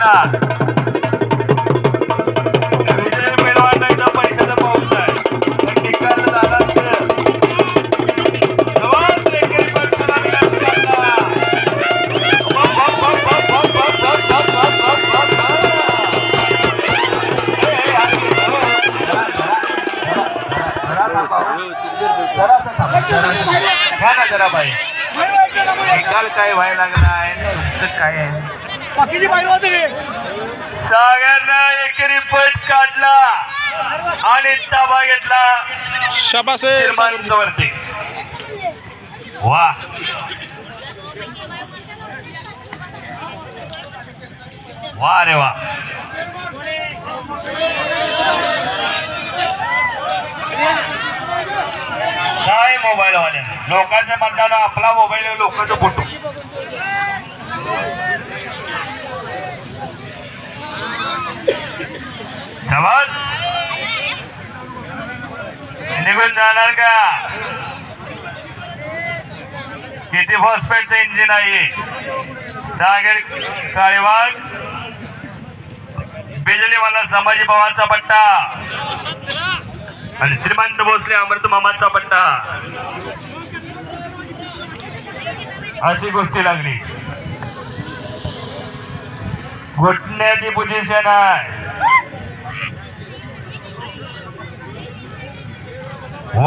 मैदानात जरा बाई निकाल काय व्हायला लागला आहे काय आहे बाकीची बाहेर वाजली. सागरनं एकेरी पट काढला आणि ताबा घेतला. शाबास. निर्माणवरती वा. वा रे वा. काय मोबाईल वाले? लोकांच्या मतदान आपला मोबाईल लोकांचा फोटो. समज निघून जाणार का? किती फॉस्फेटचं इंजिन आहे सागर काळेवाड बिजलीवाला संभाजी पवारचा पट्टा. आणि श्रीमंत भोसले अमृत मामाचा पट्टा. अशी गोष्टी लागली. घुटण्याची पोझिशन आहे. 我